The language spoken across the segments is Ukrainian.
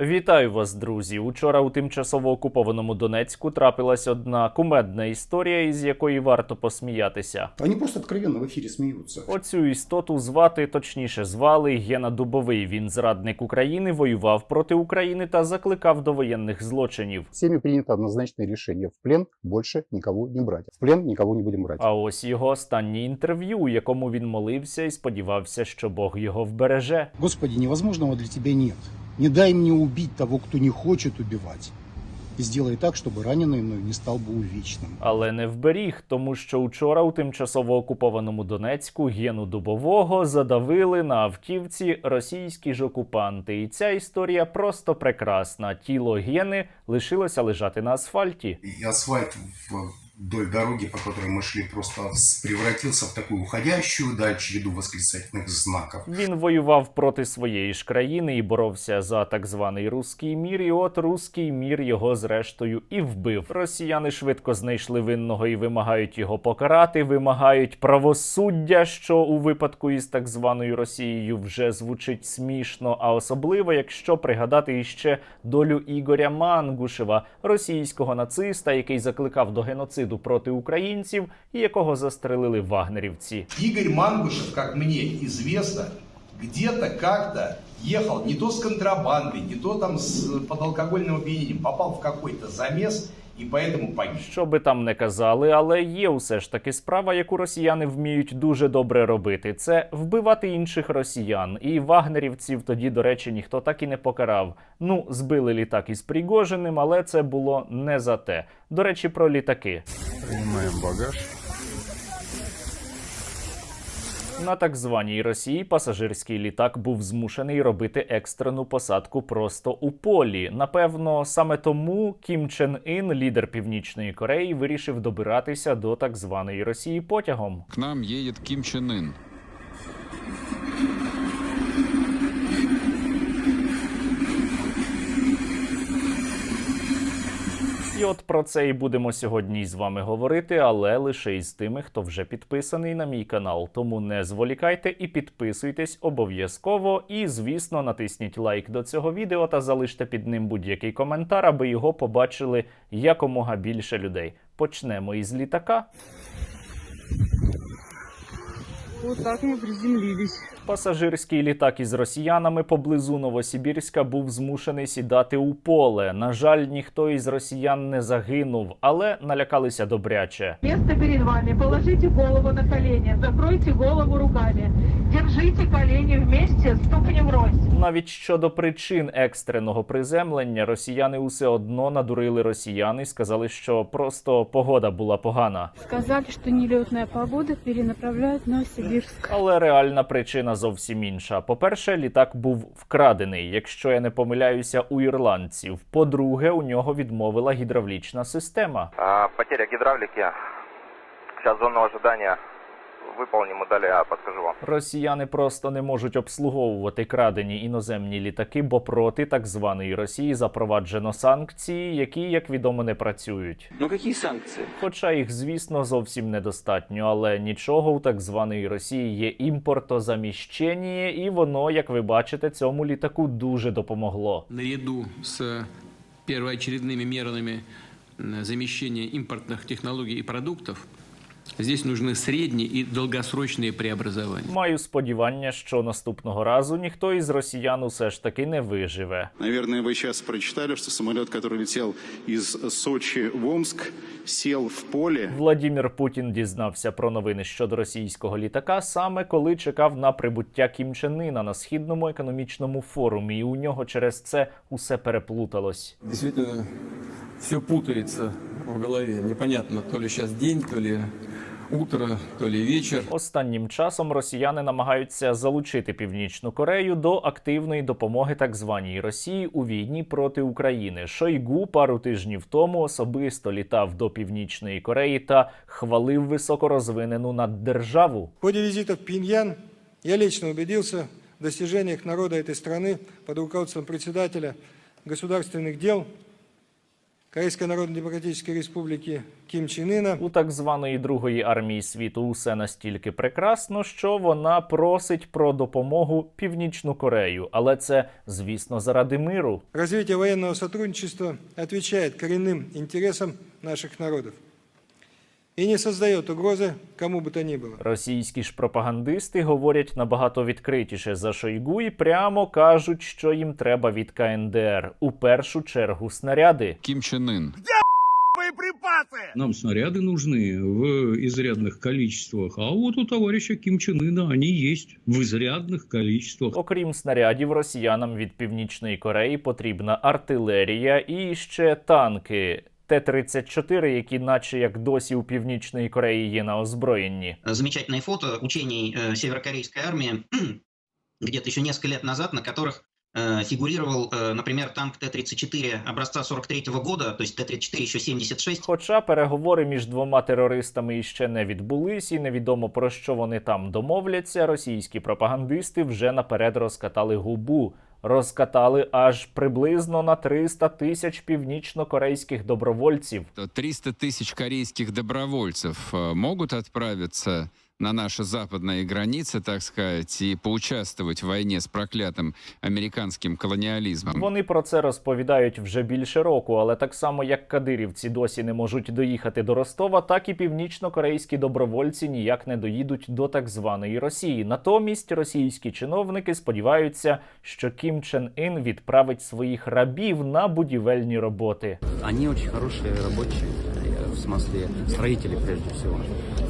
Вітаю вас, друзі! Учора у тимчасово окупованому Донецьку трапилась одна кумедна історія, із якої варто посміятися. Они просто откровенно в эфире смеются. Оцю істоту звати, точніше, звали Гена Дубовий. Він зрадник України, воював проти України та закликав до воєнних злочинів. Всеми принято однозначное решение. В плен больше никого не брать. В плен никого не будем брать. А ось його останнє інтерв'ю, у якому він молився і сподівався, що Бог його вбереже. Господи, невозможного для тебя нет. Не дай мне убить того, кто не хочет убивать. И сделай так, чтобы раненый мной не стал бы увечным. Але не вберіг, тому що учора у тимчасово окупованому Донецьку Гену Дубового задавили на автівці російські ж окупанти. І ця історія просто прекрасна. Тіло Гени лишилося лежати на асфальті. И асфальт в- вдоль дороги, по которой мы шли, просто превратился в такую уходящую даль череду восклицательных знаков. Він воював проти своєї ж країни і боровся за так званий руський мір. І от руський мір його зрештою і вбив. Росіяни швидко знайшли винного і вимагають його покарати. Вимагають правосуддя, що у випадку із так званою Росією вже звучить смішно. А особливо, якщо пригадати іще долю Ігоря Мангушева, російського нациста, який закликав до геноциду проти українців, якого застрелили вагнерівці. Ігор Мангушев, як мені відомо, где-то как-то ехал не то с контрабандой, не то там с, под алкогольным опьянением, попал в какой-то замес и поэтому погиб. Що би там не казали, але є усе ж таки справа, яку росіяни вміють дуже добре робити. Це вбивати інших росіян. І вагнерівців тоді, до речі, ніхто так і не покарав. Ну, збили літак із Пригожиним, але це було не за те. До речі, про літаки. Приймаємо багаж. На так званій Росії пасажирський літак був змушений робити екстрену посадку просто у полі. Напевно, саме тому Кім Чен Ін, лідер Північної Кореї, вирішив добиратися до так званої Росії потягом. К нам їде Кім Чен Ын. І от про це і будемо сьогодні з вами говорити, але лише із тими, хто вже підписаний на мій канал. Тому не зволікайте і підписуйтесь обов'язково. І, звісно, натисніть лайк до цього відео та залиште під ним будь-який коментар, аби його побачили якомога більше людей. Почнемо із літака. Вот так мы приземлились. Пасажирський літак із росіянами поблизу Новосибірська був змушений сідати у поле. На жаль, ніхто із росіян не загинув, але налякалися добряче. Место перед вами. Положите голову на колени. Закройте голову руками. Держите колени вместе, ступни врозь. Навіть щодо причин екстреного приземлення росіяни усе одно надурили росіян і сказали, що просто погода була погана. Сказали, что нелетная погода перенаправляют на Сибирск. Але реальна причина зовсім інша. По-перше, літак був вкрадений, якщо я не помиляюся, у ірландців. По-друге, у нього відмовила гідравлічна система. А, Потеря гідравліки. Сейчас зону ожидания выполним и далее я подскажу вам. Росіяни просто не можуть обслуговувати крадені іноземні літаки, бо проти так званої Росії запроваджено санкції, які, як відомо, не працюють. Ну какие санкции? Хоча їх, звісно, зовсім недостатньо, але нічого у так званої Росії є імпортозаміщення, і воно, як ви бачите, цьому літаку дуже допомогло. Наряду с первоочередными мерами м, замещения импортных технологий и продуктов, здесь нужны средние и долгосрочные преобразования. Маю сподівання, що наступного разу ніхто із росіян усе ж таки не виживе. Наверное, вы сейчас прочитали, что самолет, который летел из Сочи в Омск, сел в поле. Владімір Путін дізнався про новини щодо російського літака саме коли чекав на прибуття Кім Чен Іна на східному економічному форумі, і у нього через це усе переплуталось. Действительно, все путается в голове. Непонятно, то ли сейчас день, то ли утро, то ли вечер. Останнім часом росіяни намагаються залучити Північну Корею до активної допомоги так званій Росії у війні проти України. Шойгу пару тижнів тому особисто літав до Північної Кореї та хвалив високорозвинену наддержаву. В ходе визита в Пиньян я лично убедился в достижениях народа этой страны под руководством председателя государственных дел Корейской Народно-Демократичної Республіки Кім Чен Іна. У так званої другої армії світу усе настільки прекрасно, що вона просить про допомогу Північну Корею, але це, звісно, заради миру. Розвиття воєнного сотрудничества відповідає корінним інтересам наших народов и не создает угрозы кому бы то ни было. Російські ж пропагандисти говорять набагато відкритіше за Шойгу і прямо кажуть, що їм треба від КНДР у першу чергу снаряди. Ким Чен Ын. Нам снаряды нужны в изрядных количествах, а вот у товарища Ким Чен Ына они есть в изрядных количествах. Окрім снарядів, росіянам від Північної Кореї потрібна артилерія і ще танки. Т-34, які наче як досі у Північної Кореї є на озброєнні. замечательное фото учений э, северокорейской армии где-то еще несколько лет назад, на которых э, фигурировал, э, например, танк Т-34 образца 43 года, то есть Т-34 еще 76. Хоча переговори між двома терористами іще не відбулись, і невідомо про що вони там домовляться. Російські пропагандисти вже наперед розкатали губу. Розкатали аж приблизно на 300 тисяч північно-корейських добровольців. 300 тисяч корейських добровольців можуть відправитися на наши западные границы, так сказать, и поучаствовать в войне с проклятым американским колониализмом. Вони про це розповідають вже більше року, але так само як кадирівці досі не можуть доїхати до Ростова, так і північно-корейські добровольці ніяк не доїдуть до так званої Росії. Натомість російські чиновники сподіваються, що Кім Чен Ін відправить своїх рабів на будівельні роботи. Они очень хорошие рабочие, э, в смысле строители прежде всего.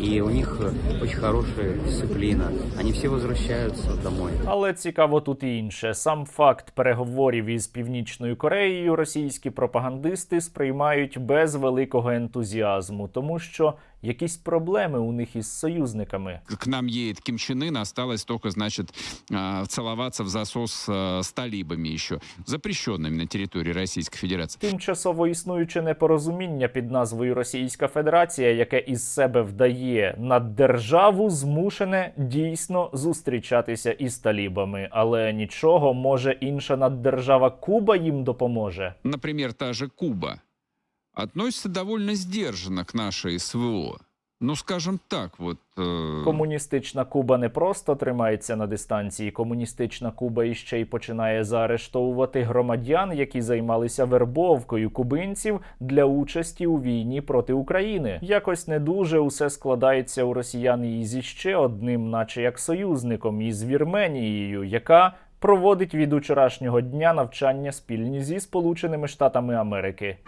І у них дуже хороша дисципліна. Вони всі возвращаються домой. Але цікаво тут і інше. Сам факт переговорів із Північною Кореєю російські пропагандисти сприймають без великого ентузіазму, тому що якісь проблеми у них із союзниками. К нам едет Ким Чен Ын, осталось только, значит, э, целоваться в засос э, с талибами еще, запрещенными на территории Российской Федерации. Тимчасово існуюче непорозуміння під назвою Російська Федерація, яке із себе вдає наддержаву, змушене дійсно зустрічатися із талібами. Але нічого, може інша наддержава Куба їм допоможе. Например, та же Куба относится довольно сдержанно к нашей СВО. Ну, скажем так, вот... э, Комуністична Куба не просто тримається на дистанції. Комуністична Куба іще й починає заарештовувати громадян, які займалися вербовкою кубинців для участі у війні проти України. Якось не дуже усе складається у росіян із іще одним, наче як союзником, із Вірменією, яка проводить від учорашнього дня навчання спільні зі Сполученими Штатами Америки.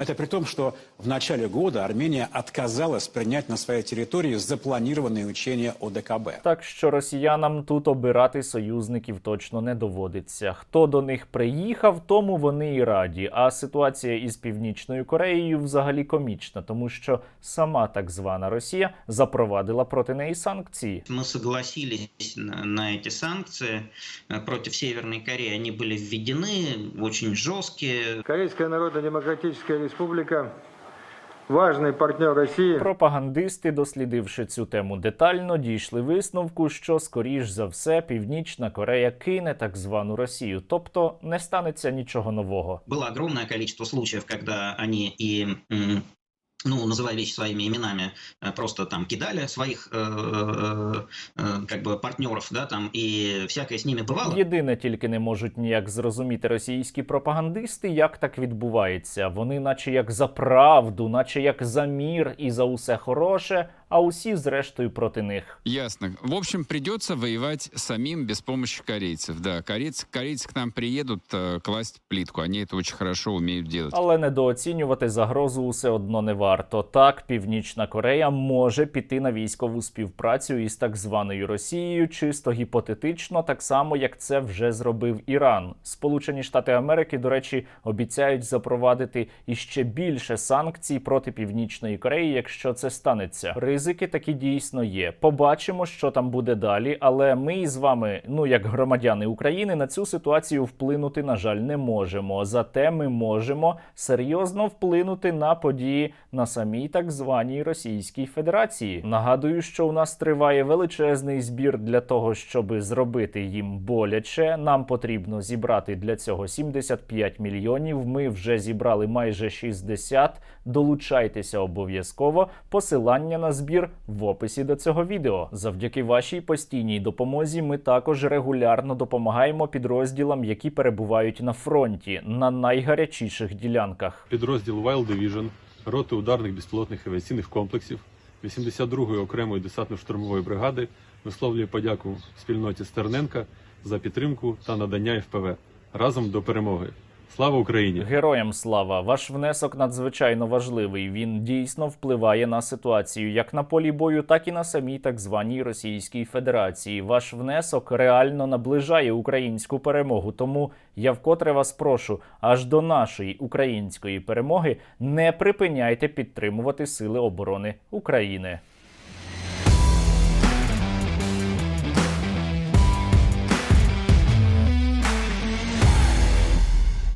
Это при том, что в начале года Армения отказалась принять на своей территории запланированные учения ОДКБ. Так що росіянам тут обирати союзників точно не доводиться. Хто до них приїхав, тому вони і раді. А ситуація із північною Кореєю взагалі комічна, тому що сама так звана Росія запровадила проти неї санкції. Мы согласились на, на эти санкции э, против Северной Кореи. Они были введены очень жесткие. Корейская Народно-Демократическая Республика – важний партнер Росії. Пропагандисти, дослідивши цю тему детально, дійшли висновку, що скоріш за все Північна Корея кине так звану Росію, тобто не станеться нічого нового. Була огромне кількість случаев, коли вони и м, ну, называя вещи своими именами, э, просто там кидали своих э, э, э, как бы партнеров, да, там, и всякое с ними бывало. Єдине тільки не можуть ніяк зрозуміти російські пропагандисти, як так відбувається. Вони, наче як за правду, наче як за мір і за усе хороше, а усі зрештою проти них. Ясно. В общем, придется воевать самим без помощи корейцев. Да, корейцы, корейцы к нам приедут э, класть плитку. Они это очень хорошо умеют делать. Але недооцінювати загрозу усе одно не варто. Так, Північна Корея може піти на військову співпрацю із так званою Росією, чисто гіпотетично, так само як це вже зробив Іран. Сполучені Штати Америки, до речі, обіцяють запровадити іще більше санкцій проти Північної Кореї, якщо це станеться. ризики таки дійсно є. Побачимо, що там буде далі. Але ми з вами, ну як громадяни України, на цю ситуацію вплинути, на жаль, не можемо. Зате ми можемо серйозно вплинути на події на самій так званій Російській Федерації. Нагадую, що у нас триває величезний збір для того, щоб зробити їм боляче. Нам потрібно зібрати для цього 75 мільйонів. Ми вже зібрали майже 60. Долучайтеся обов'язково. Посилання на збір в описі до цього відео. Завдяки вашій постійній допомозі ми також регулярно допомагаємо підрозділам, які перебувають на фронті на найгарячіших ділянках. Підрозділ Wild Division, роти ударних безпілотних авіаційних комплексів 82-ї окремої десантно-штурмової бригади висловлює подяку спільноті Стерненка за підтримку та надання ФПВ. Разом до перемоги. Слава Україні! Героям слава! Ваш внесок надзвичайно важливий. Він дійсно впливає на ситуацію як на полі бою, так і на самій так званій Російській Федерації. Ваш внесок реально наближає українську перемогу. Тому я вкотре вас прошу, аж до нашої української перемоги не припиняйте підтримувати Сили оборони України.